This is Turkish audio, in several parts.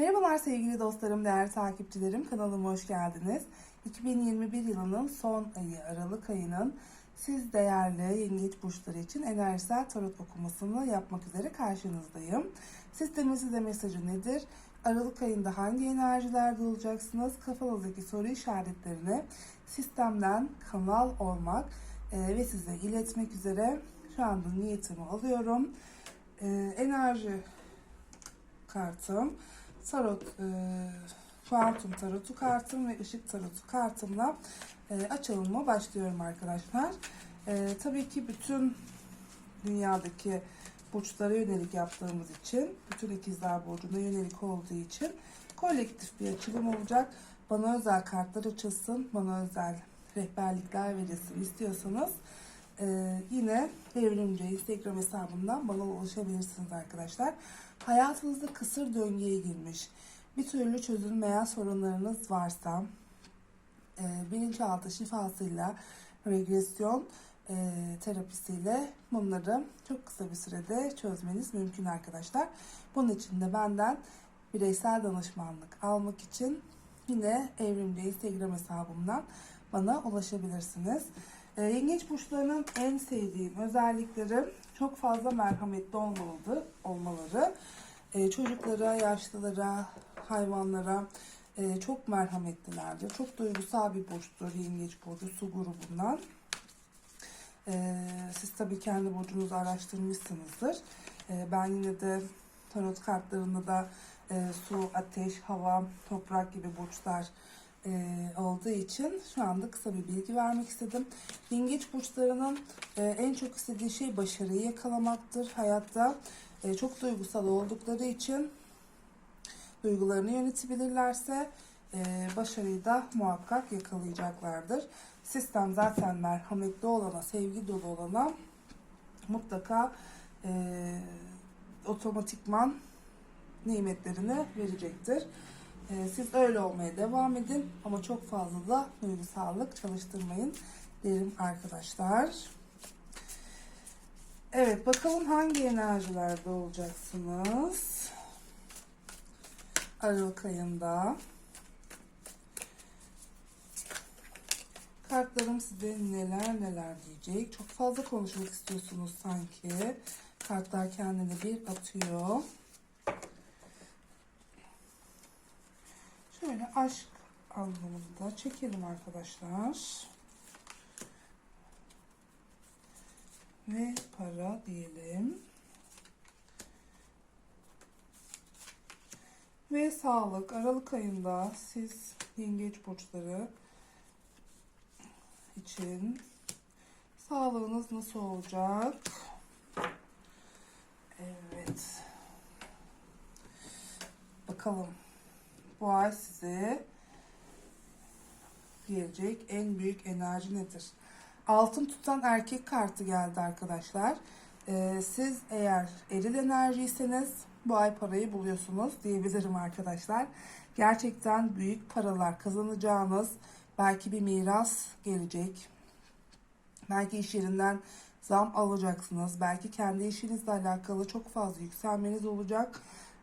Merhabalar sevgili dostlarım, değerli takipçilerim. Kanalıma hoş geldiniz. 2021 yılının son ayı, Aralık ayının siz değerli yengeç burçları için enerjisel tarot okumasını yapmak üzere karşınızdayım. Sistemin size mesajı nedir? Aralık ayında hangi enerjilerde olacaksınız? Kafanızdaki soru işaretlerini sistemden kanal olmak e, ve size iletmek üzere şu anda niyetimi alıyorum. E, enerji kartım, tarot, e, kuantum tarotu kartım ve ışık tarotu kartımla e, açılıma başlıyorum arkadaşlar. E, tabii ki bütün dünyadaki burçlara yönelik yaptığımız için, bütün ikizler burcuna yönelik olduğu için kolektif bir açılım olacak. Bana özel kartlar açılsın, bana özel rehberlikler verilsin istiyorsanız e, yine Devrimci Instagram hesabından bana ulaşabilirsiniz arkadaşlar. Hayatınızda kısır döngüye girmiş, bir türlü çözülmeyen sorunlarınız varsa e, bilinçaltı şifasıyla regresyon e, terapisiyle bunları çok kısa bir sürede çözmeniz mümkün arkadaşlar. Bunun için de benden bireysel danışmanlık almak için yine Evrimci Instagram hesabımdan bana ulaşabilirsiniz. E, yengeç burçlarının en sevdiğim özellikleri çok fazla merhametli olmalı, olmaları. E, çocuklara, yaşlılara, hayvanlara e, çok merhametlilerdir. Çok duygusal bir burçtur yengeç burcu, su grubundan. E, siz tabii kendi burcunuzu araştırmışsınızdır. Ben yine de tarot kartlarında da e, su, ateş, hava, toprak gibi burçlar e, olduğu için şu anda kısa bir bilgi vermek istedim. Yengeç burçlarının e, en çok istediği şey başarıyı yakalamaktır. Hayatta e, çok duygusal oldukları için duygularını yönetebilirlerse e, başarıyı da muhakkak yakalayacaklardır. Sistem zaten merhametli olana, sevgi dolu olana mutlaka e, otomatikman nimetlerini verecektir. E, siz öyle olmaya devam edin ama çok fazla da duygusallık çalıştırmayın derim arkadaşlar. Evet bakalım hangi enerjilerde olacaksınız? Aralık ayında. Kartlarım size neler neler diyecek. Çok fazla konuşmak istiyorsunuz sanki. Kartlar kendini bir atıyor. Şöyle aşk anlamında çekelim arkadaşlar. Ve para diyelim. Ve sağlık. Aralık ayında siz yengeç burçları için sağlığınız nasıl olacak? Evet. Bakalım. Bu ay size gelecek en büyük enerji nedir? Altın tutan erkek kartı geldi arkadaşlar. Ee, siz eğer eril enerjiyseniz bu ay parayı buluyorsunuz diyebilirim arkadaşlar. Gerçekten büyük paralar kazanacağınız, belki bir miras gelecek. Belki iş yerinden zam alacaksınız. Belki kendi işinizle alakalı çok fazla yükselmeniz olacak.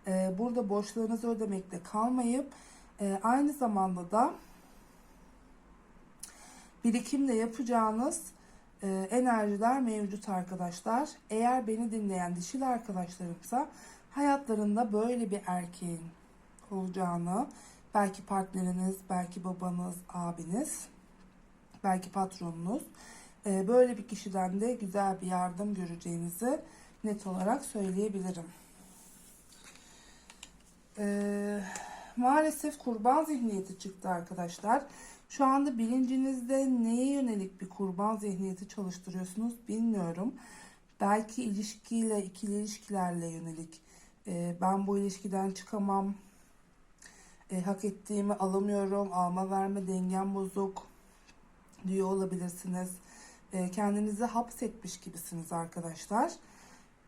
Ee, burada borçlarınızı ödemekte kalmayıp e, aynı zamanda da birikimle yapacağınız e, enerjiler mevcut arkadaşlar. Eğer beni dinleyen dişil arkadaşlarımsa hayatlarında böyle bir erkeğin olacağını, belki partneriniz, belki babanız, abiniz, belki patronunuz, e, böyle bir kişiden de güzel bir yardım göreceğinizi net olarak söyleyebilirim. Ee, maalesef kurban zihniyeti çıktı arkadaşlar. Şu anda bilincinizde neye yönelik bir kurban zihniyeti çalıştırıyorsunuz bilmiyorum. Belki ilişkiyle, ikili ilişkilerle yönelik. Ee, ben bu ilişkiden çıkamam. Ee, hak ettiğimi alamıyorum. Alma verme dengem bozuk diyor olabilirsiniz. Ee, kendinizi hapsetmiş gibisiniz arkadaşlar.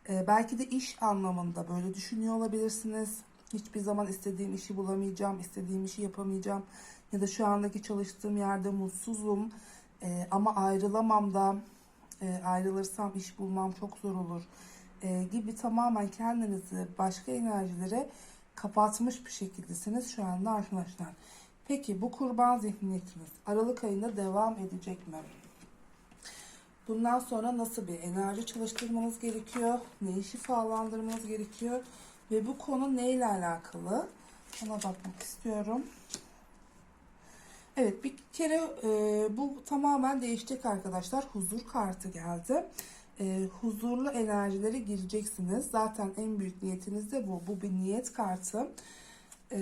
Ee, belki de iş anlamında böyle düşünüyor olabilirsiniz. Hiçbir zaman istediğim işi bulamayacağım, istediğim işi yapamayacağım ya da şu andaki çalıştığım yerde mutsuzum e, ama ayrılamam da e, ayrılırsam iş bulmam çok zor olur e, gibi tamamen kendinizi başka enerjilere kapatmış bir şekildesiniz şu anda arkadaşlar. Peki bu kurban zihniyetiniz Aralık ayında devam edecek mi? Bundan sonra nasıl bir enerji çalıştırmanız gerekiyor? Neyi şifalandırmanız gerekiyor? Ve bu konu neyle alakalı? Ona bakmak istiyorum. Evet bir kere e, bu tamamen değişecek arkadaşlar. Huzur kartı geldi. E, huzurlu enerjilere gireceksiniz. Zaten en büyük niyetiniz de bu. Bu bir niyet kartı. E,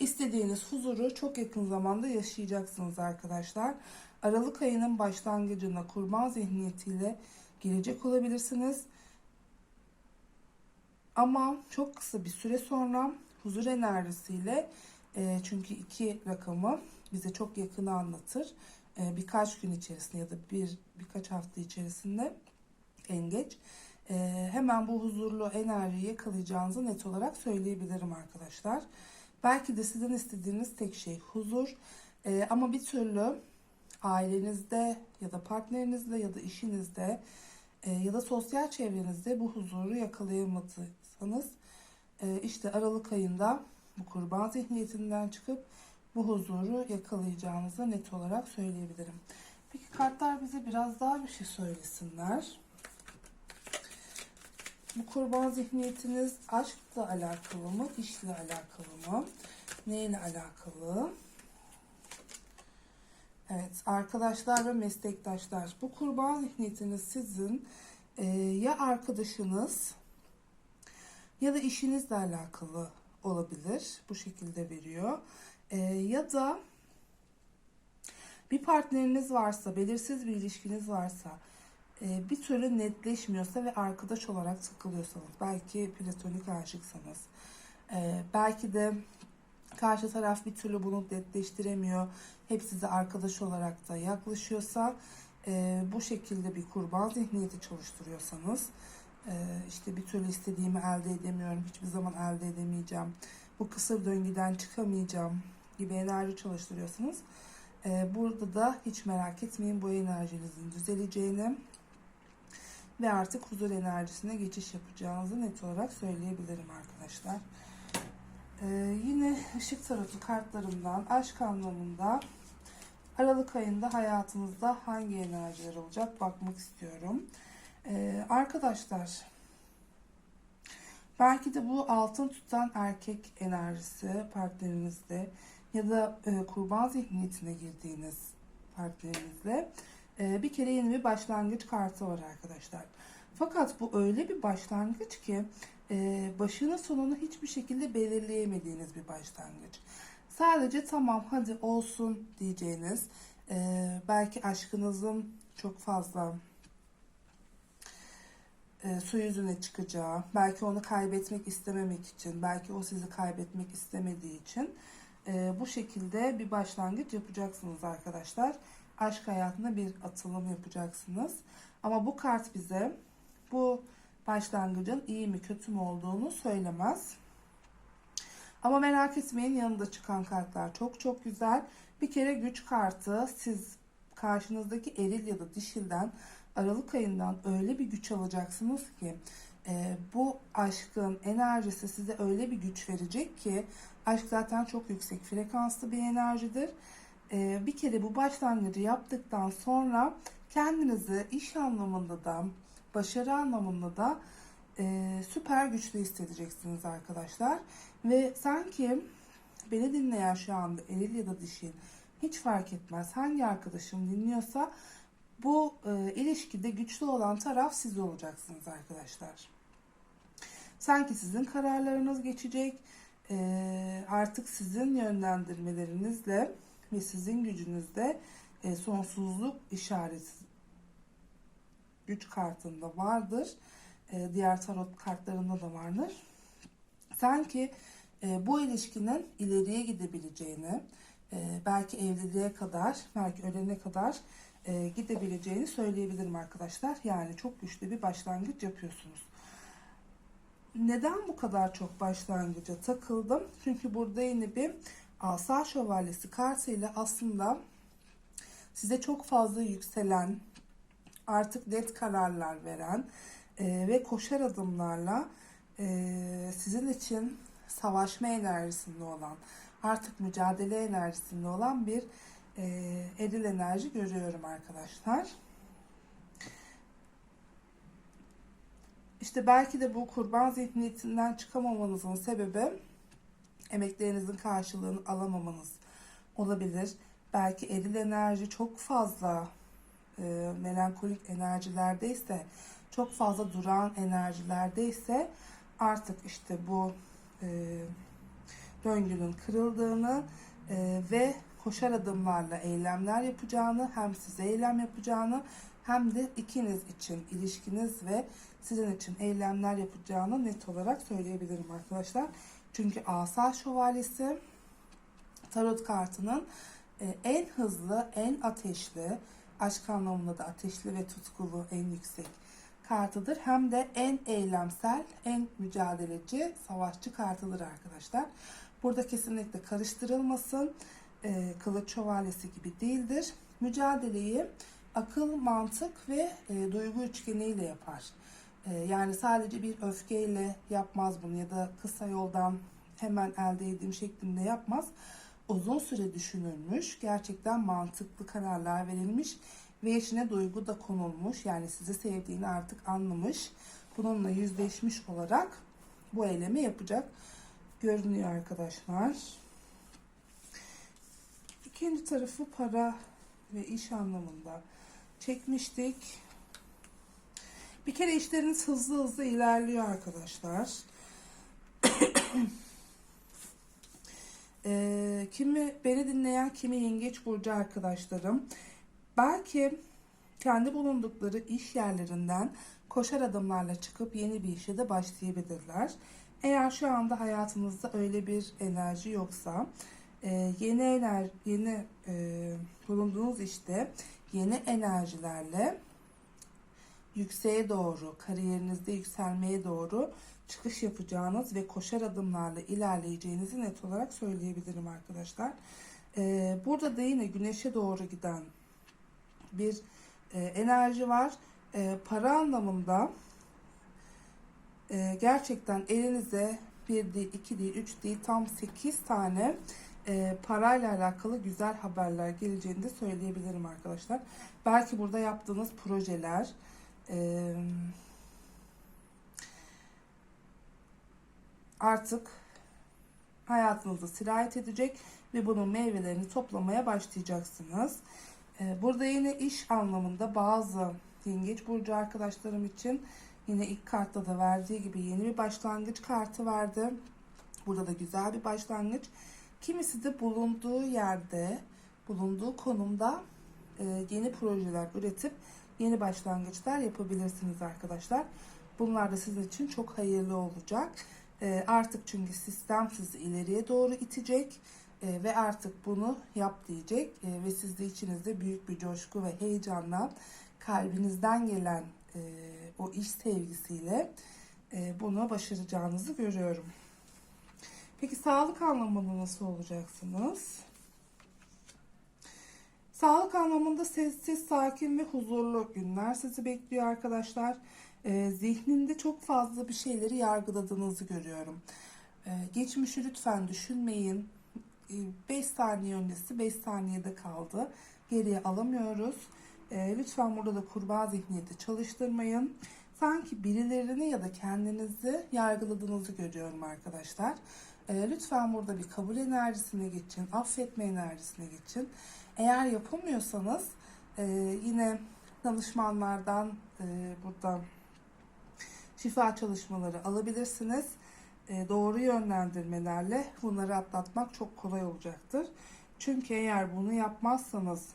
istediğiniz huzuru çok yakın zamanda yaşayacaksınız arkadaşlar. Aralık ayının başlangıcına kurban zihniyetiyle girecek olabilirsiniz. Ama çok kısa bir süre sonra huzur enerjisiyle e, çünkü iki rakamı bize çok yakını anlatır. E, birkaç gün içerisinde ya da bir birkaç hafta içerisinde en geç e, hemen bu huzurlu enerjiyi yakalayacağınızı net olarak söyleyebilirim arkadaşlar. Belki de sizin istediğiniz tek şey huzur E, ama bir türlü ailenizde ya da partnerinizle ya da işinizde e, ya da sosyal çevrenizde bu huzuru yakalayamadıysanız e, işte Aralık ayında bu kurban zihniyetinden çıkıp bu huzuru yakalayacağınızı net olarak söyleyebilirim. Peki kartlar bize biraz daha bir şey söylesinler. Bu kurban zihniyetiniz aşkla alakalı mı, işle alakalı mı, neyle alakalı? Evet arkadaşlar ve meslektaşlar bu kurban zihniyetiniz sizin e, ya arkadaşınız ya da işinizle alakalı olabilir. Bu şekilde veriyor. E, ya da bir partneriniz varsa, belirsiz bir ilişkiniz varsa, e, bir türlü netleşmiyorsa ve arkadaş olarak takılıyorsanız, belki platonik aşıksanız, e, belki de karşı taraf bir türlü bunu netleştiremiyor, hep size arkadaş olarak da yaklaşıyorsa, e, bu şekilde bir kurban zihniyeti çalıştırıyorsanız, e, işte bir türlü istediğimi elde edemiyorum, hiçbir zaman elde edemeyeceğim, bu kısır döngüden çıkamayacağım gibi enerji çalıştırıyorsanız, e, burada da hiç merak etmeyin bu enerjinizin düzeleceğini ve artık huzur enerjisine geçiş yapacağınızı net olarak söyleyebilirim arkadaşlar. Ee, yine ışık tarotu kartlarından aşk anlamında Aralık ayında hayatınızda hangi enerjiler olacak bakmak istiyorum. Ee, arkadaşlar belki de bu altın tutan erkek enerjisi partnerinizde ya da e, kurban zihniyetine girdiğiniz partnerinizle e, bir kere yeni bir başlangıç kartı var arkadaşlar. Fakat bu öyle bir başlangıç ki e, başını sonunu hiçbir şekilde belirleyemediğiniz bir başlangıç. Sadece tamam hadi olsun diyeceğiniz e, belki aşkınızın çok fazla e, su yüzüne çıkacağı, belki onu kaybetmek istememek için, belki o sizi kaybetmek istemediği için e, bu şekilde bir başlangıç yapacaksınız arkadaşlar. Aşk hayatına bir atılım yapacaksınız. Ama bu kart bize bu başlangıcın iyi mi kötü mü olduğunu söylemez. Ama merak etmeyin yanında çıkan kartlar çok çok güzel. Bir kere güç kartı siz karşınızdaki eril ya da dişilden Aralık ayından öyle bir güç alacaksınız ki e, bu aşkın enerjisi size öyle bir güç verecek ki aşk zaten çok yüksek frekanslı bir enerjidir. E, bir kere bu başlangıcı yaptıktan sonra kendinizi iş anlamında da başarı anlamında da e, süper güçlü hissedeceksiniz arkadaşlar. Ve sanki beni dinleyen şu anda eril ya da dişil hiç fark etmez hangi arkadaşım dinliyorsa bu e, ilişkide güçlü olan taraf siz olacaksınız arkadaşlar. Sanki sizin kararlarınız geçecek. E, artık sizin yönlendirmelerinizle ve sizin gücünüzle e, sonsuzluk işareti güç kartında vardır. E, diğer tarot kartlarında da vardır. Sanki e, bu ilişkinin ileriye gidebileceğini, e, belki evliliğe kadar, belki ölene kadar e, gidebileceğini söyleyebilirim arkadaşlar. Yani çok güçlü bir başlangıç yapıyorsunuz. Neden bu kadar çok başlangıca takıldım? Çünkü burada yine bir asa şövalyesi kartıyla aslında size çok fazla yükselen, artık net kararlar veren e, ve koşar adımlarla e, sizin için savaşma enerjisinde olan, artık mücadele enerjisinde olan bir e, eril enerji görüyorum arkadaşlar. İşte belki de bu kurban zihniyetinden çıkamamanızın sebebi emeklerinizin karşılığını alamamanız olabilir. Belki eril enerji çok fazla e, melankolik enerjilerdeyse, çok fazla duran enerjilerdeyse artık işte bu e, döngünün kırıldığını e, ve koşar adımlarla eylemler yapacağını, hem size eylem yapacağını hem de ikiniz için ilişkiniz ve sizin için eylemler yapacağını net olarak söyleyebilirim arkadaşlar. Çünkü asa şövalyesi tarot kartının e, en hızlı, en ateşli, aşk anlamında da ateşli ve tutkulu en yüksek kartıdır. Hem de en eylemsel, en mücadeleci, savaşçı kartıdır arkadaşlar. Burada kesinlikle karıştırılmasın. E, kılıç şövalyesi gibi değildir. Mücadeleyi akıl, mantık ve e, duygu üçgeniyle yapar. E, yani sadece bir öfkeyle yapmaz bunu ya da kısa yoldan hemen elde edeyim şeklinde yapmaz. Uzun süre düşünülmüş, gerçekten mantıklı kararlar verilmiş ve içine duygu da konulmuş. Yani sizi sevdiğini artık anlamış. Bununla yüzleşmiş olarak bu eylemi yapacak görünüyor arkadaşlar. İkinci tarafı para ve iş anlamında çekmiştik. Bir kere işleriniz hızlı hızlı ilerliyor arkadaşlar. Ee, kimi beni dinleyen kimi yengeç burcu arkadaşlarım belki kendi bulundukları iş yerlerinden koşar adımlarla çıkıp yeni bir işe de başlayabilirler. Eğer şu anda hayatınızda öyle bir enerji yoksa e, yeni ener yeni e, bulunduğunuz işte yeni enerjilerle yükseğe doğru, kariyerinizde yükselmeye doğru çıkış yapacağınız ve koşar adımlarla ilerleyeceğinizi net olarak söyleyebilirim arkadaşlar. Ee, burada da yine güneşe doğru giden bir e, enerji var. E, para anlamında e, gerçekten elinize bir değil, iki değil, üç değil tam sekiz tane e, parayla alakalı güzel haberler geleceğini de söyleyebilirim arkadaşlar. Belki burada yaptığınız projeler, artık hayatınıza sirayet edecek ve bunun meyvelerini toplamaya başlayacaksınız. Burada yine iş anlamında bazı yengeç burcu arkadaşlarım için yine ilk kartta da verdiği gibi yeni bir başlangıç kartı verdi. Burada da güzel bir başlangıç. Kimisi de bulunduğu yerde, bulunduğu konumda yeni projeler üretip yeni başlangıçlar yapabilirsiniz arkadaşlar. Bunlar da sizin için çok hayırlı olacak. E, artık çünkü sistem sizi ileriye doğru itecek e, ve artık bunu yap diyecek E, ve siz de içinizde büyük bir coşku ve heyecanla kalbinizden gelen e, o iş sevgisiyle e, bunu başaracağınızı görüyorum. Peki sağlık anlamında nasıl olacaksınız? Sağlık anlamında sessiz, sakin ve huzurlu günler sizi bekliyor arkadaşlar. Ee, zihninde çok fazla bir şeyleri yargıladığınızı görüyorum. Ee, geçmişi lütfen düşünmeyin. 5 saniye öncesi 5 saniyede kaldı. Geriye alamıyoruz. Ee, lütfen burada da kurbağa zihniyeti çalıştırmayın. Sanki birilerini ya da kendinizi yargıladığınızı görüyorum arkadaşlar. Ee, lütfen burada bir kabul enerjisine geçin, affetme enerjisine geçin. Eğer yapamıyorsanız e, yine danışmanlardan e, burada şifa çalışmaları alabilirsiniz. E, doğru yönlendirmelerle bunları atlatmak çok kolay olacaktır. Çünkü eğer bunu yapmazsanız,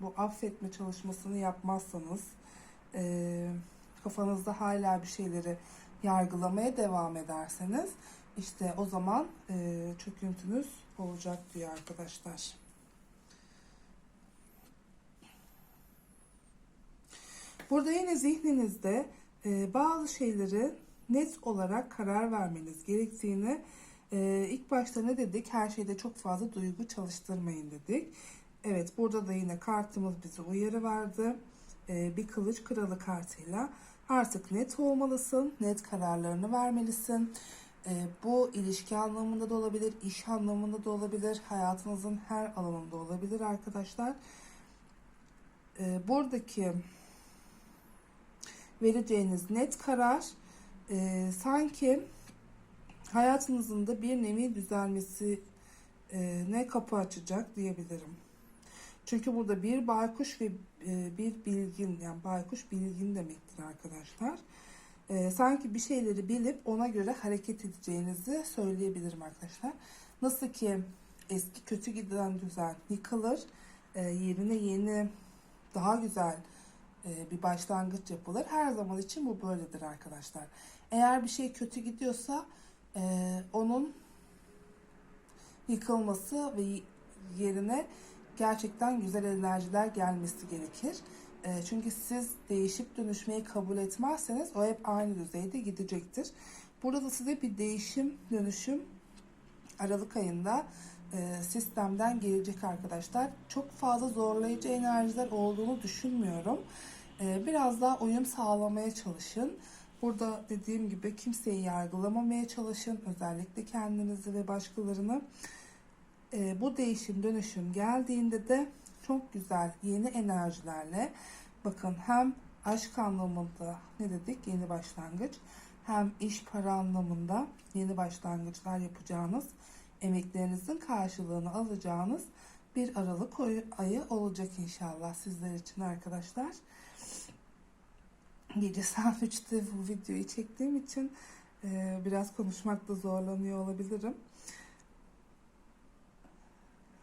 bu affetme çalışmasını yapmazsanız, e, kafanızda hala bir şeyleri yargılamaya devam ederseniz, işte o zaman e, çöküntünüz olacak diyor arkadaşlar. Burada yine zihninizde e, bazı şeyleri net olarak karar vermeniz gerektiğini e, ilk başta ne dedik? Her şeyde çok fazla duygu çalıştırmayın dedik. Evet burada da yine kartımız bize uyarı verdi. E, bir kılıç kralı kartıyla artık net olmalısın, net kararlarını vermelisin. E, bu ilişki anlamında da olabilir, iş anlamında da olabilir, hayatınızın her alanında olabilir arkadaşlar. E, buradaki vereceğiniz net karar e, sanki hayatınızın da bir nevi düzelmesi ne kapı açacak diyebilirim. Çünkü burada bir baykuş ve e, bir bilgin yani baykuş bilgin demektir arkadaşlar. E, sanki bir şeyleri bilip ona göre hareket edeceğinizi söyleyebilirim arkadaşlar. Nasıl ki eski kötü giden düzen yıkılır, e, yerine yeni daha güzel bir başlangıç yapılır. Her zaman için bu böyledir arkadaşlar. Eğer bir şey kötü gidiyorsa e, onun yıkılması ve yerine gerçekten güzel enerjiler gelmesi gerekir. E, çünkü siz değişip dönüşmeyi kabul etmezseniz o hep aynı düzeyde gidecektir. Burada da size bir değişim, dönüşüm Aralık ayında e, sistemden gelecek arkadaşlar. Çok fazla zorlayıcı enerjiler olduğunu düşünmüyorum. E, biraz daha uyum sağlamaya çalışın. Burada dediğim gibi kimseyi yargılamamaya çalışın. Özellikle kendinizi ve başkalarını. E, bu değişim dönüşüm geldiğinde de çok güzel yeni enerjilerle bakın hem aşk anlamında ne dedik yeni başlangıç hem iş para anlamında yeni başlangıçlar yapacağınız emeklerinizin karşılığını alacağınız bir Aralık ayı olacak inşallah sizler için arkadaşlar. Gece saat 3'te bu videoyu çektiğim için e, biraz konuşmakta zorlanıyor olabilirim.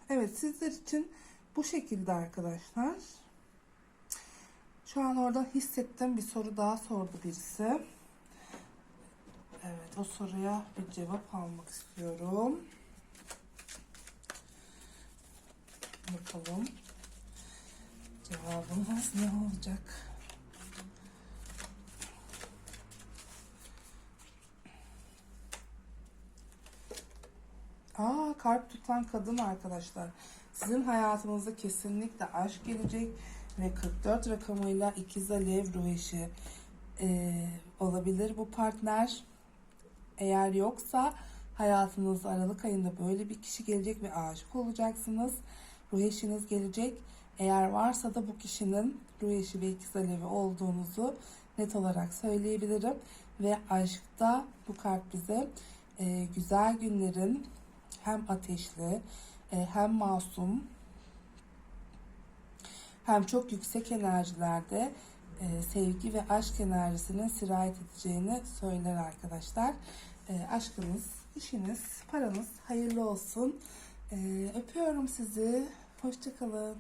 Evet sizler için bu şekilde arkadaşlar. Şu an orada hissettim bir soru daha sordu birisi. Evet o soruya bir cevap almak istiyorum. Bakalım cevabımız ne olacak? Aa kalp tutan kadın arkadaşlar. Sizin hayatınızda kesinlikle aşk gelecek ve 44 rakamıyla ikiz alev ruh eşi ee, olabilir bu partner. Eğer yoksa hayatınızda Aralık ayında böyle bir kişi gelecek ve aşık olacaksınız. Ruh eşiniz gelecek. Eğer varsa da bu kişinin ruh eşi ve ikiz alevi olduğunuzu net olarak söyleyebilirim. Ve aşkta bu kart bize e, güzel günlerin hem ateşli e, hem masum hem çok yüksek enerjilerde e, sevgi ve aşk enerjisinin sirayet edeceğini söyler arkadaşlar. E, aşkınız, işiniz, paranız hayırlı olsun. Öpüyorum sizi. Hoşçakalın.